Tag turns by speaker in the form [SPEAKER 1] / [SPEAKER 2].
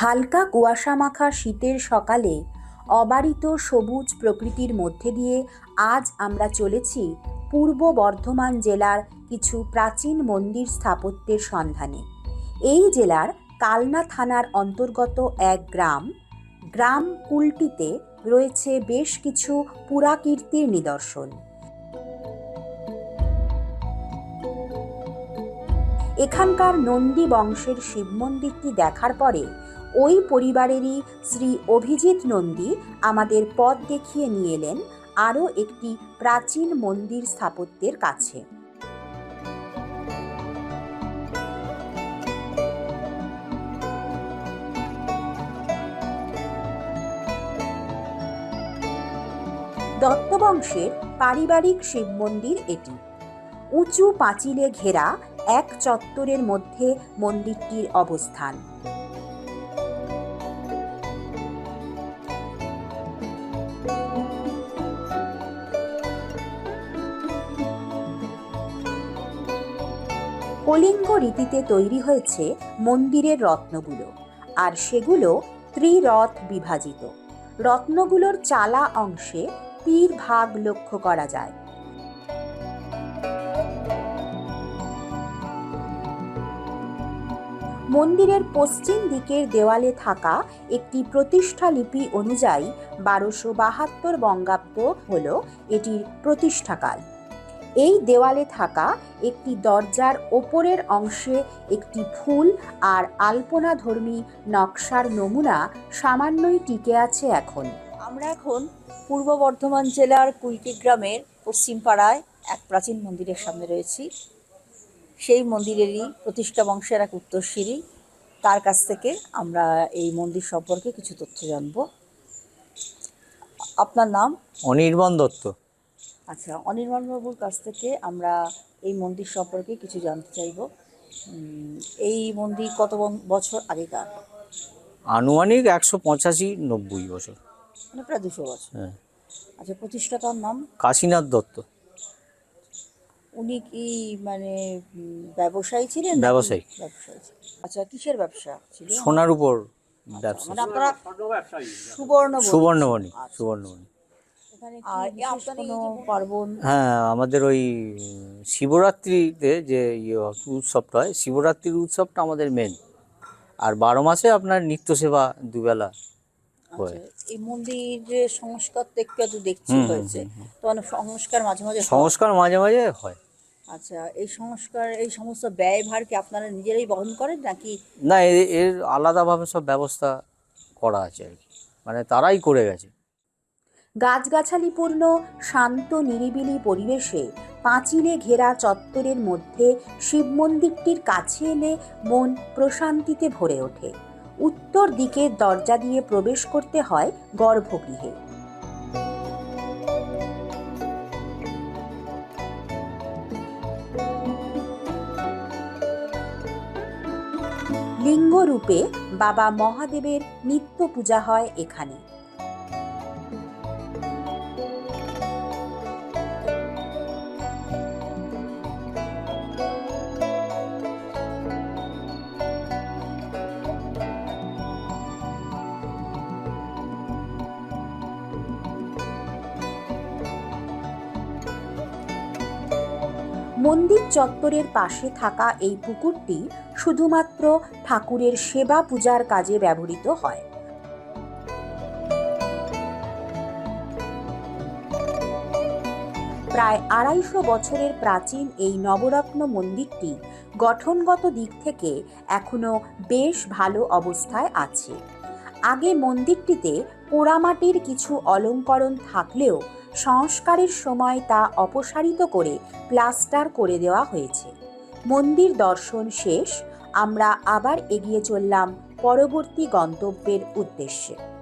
[SPEAKER 1] হালকা কুয়াশামাখা শীতের সকালে অবারিত সবুজ প্রকৃতির মধ্যে দিয়ে আজ আমরা চলেছি পূর্ব বর্ধমান জেলার কিছু প্রাচীন মন্দির স্থাপত্যের সন্ধানে। এই জেলার কালনা থানার অন্তর্গত এক গ্রাম গ্রাম কুলটিতে রয়েছে বেশ কিছু পুরাকীর্তির নিদর্শন। এখানকার নন্দী বংশের শিব মন্দিরটি দেখার পরে ওই পরিবারেরই শ্রী অভিজিৎ নন্দী আমাদের পথ দেখিয়ে নিয়ে এলেন আরও একটি প্রাচীন মন্দির স্থাপত্যের কাছে। দত্তবংশের পারিবারিক শিব মন্দির এটি। উঁচু পাঁচিলে ঘেরা এক চত্বরের মধ্যে মন্দিরটির অবস্থান। কলিঙ্গ রীতিতে তৈরি হয়েছে মন্দিরের রত্নগুলো, আর সেগুলো ত্রিরথ বিভাজিত। রত্নগুলোর চালা অংশে তীর ভাগ লক্ষ্য করা যায়। মন্দিরের পশ্চিম দিকের দেওয়ালে থাকা একটি প্রতিষ্ঠা লিপি অনুযায়ী বারোশো বাহাত্তর বঙ্গাব্দ হল এটির প্রতিষ্ঠাকাল। এই দেওয়ালে থাকা একটি দরজার ওপরের অংশে একটি ফুল আর আলপনাধর্মী নকশার নমুনা সামান্যই টিকে আছে এখন।
[SPEAKER 2] আমরা এখন পূর্ব বর্ধমান জেলার কুলকি গ্রামের পশ্চিম পাড়ায় এক প্রাচীন মন্দিরের সামনে রয়েছি। সেই মন্দিরেরই প্রতিষ্ঠা বংশের এক উত্তরসূরি তার কাছ থেকে আমরা এই মন্দির সম্পর্কে কিছু তথ্য জানব। আপনার নাম?
[SPEAKER 3] অনির্বাণ দত্ত।
[SPEAKER 2] আচ্ছা অনির্বাণ বাবুর কাছ থেকে আমরা এই মন্দির সম্পর্কে কিছু জানতে চাইব। এই মন্দির কত বছর আগেকার?
[SPEAKER 3] আনুমানিক একশো পঁচাশি নব্বই বছর।
[SPEAKER 2] মানে প্রায় দুশো বছর।
[SPEAKER 3] হ্যাঁ।
[SPEAKER 2] আচ্ছা প্রতিষ্ঠাতার নাম?
[SPEAKER 3] কাশীনাথ দত্ত।
[SPEAKER 2] উনি কি মানে ব্যবসায়ী ছিলেন
[SPEAKER 3] ব্যবসায়ী।
[SPEAKER 2] ব্যবসায়ী আচ্ছা কিসের ব্যবসা ছিল?
[SPEAKER 3] সোনার উপর ব্যবসা।
[SPEAKER 2] মানে সুবর্ণ
[SPEAKER 3] সুবর্ণমণি সুবর্ণমণি
[SPEAKER 2] আর এ কোনো পার্বণ?
[SPEAKER 3] হ্যাঁ আমাদের ওই শিবরাত্রিতে যে ইয়ে উৎসবটা হয় শিবরাত্রির উৎসবটা আমাদের মেন আর বারো মাসে আপনার নিত্য সেবা দুবেলা হয়।
[SPEAKER 2] আচ্ছা, এই মন্দিরের সংস্কার তো একটু একটু দেখছি হয়েছে। তো অনেক সংস্কার মাঝে মাঝে
[SPEAKER 3] সংস্কার মাঝে মাঝে হয়।
[SPEAKER 2] আচ্ছা এই সংস্কার এই সমস্ত ব্যয়ভার কি আপনারা নিজেরাই বহন করেন নাকি?
[SPEAKER 3] না এর আলাদাভাবে সব ব্যবস্থা করা আছে আর কি। মানে তারাই করে গেছে।
[SPEAKER 1] গাছগাছালিপূর্ণ, শান্ত, নিরিবিলি পরিবেশে পাঁচিলে ঘেরা চত্বরের মধ্যে শিব মন্দিরটির কাছে এলে মন প্রশান্তিতে ভরে ওঠে। উত্তর দিকের দরজা দিয়ে প্রবেশ করতে হয় গর্ভগৃহে। লিঙ্গরূপে বাবা মহাদেবের নিত্য পূজা হয় এখানে। মন্দির চত্বরের পাশে থাকা এই পুকুরটি শুধুমাত্র ঠাকুরের সেবা পূজার কাজে ব্যবহৃত হয়। প্রায় আড়াইশো বছরের প্রাচীন এই নবরত্ন মন্দিরটি গঠনগত দিক থেকে এখনও বেশ ভালো অবস্থায় আছে। আগে মন্দিরটিতে পোড়ামাটির কিছু অলঙ্করণ থাকলেও সংস্কারের সময় তা অপসারিত করে প্লাস্টার করে দেওয়া হয়েছে। মন্দির দর্শন শেষ, আমরা আবার এগিয়ে চললাম পরবর্তী গন্তব্যের উদ্দেশ্যে।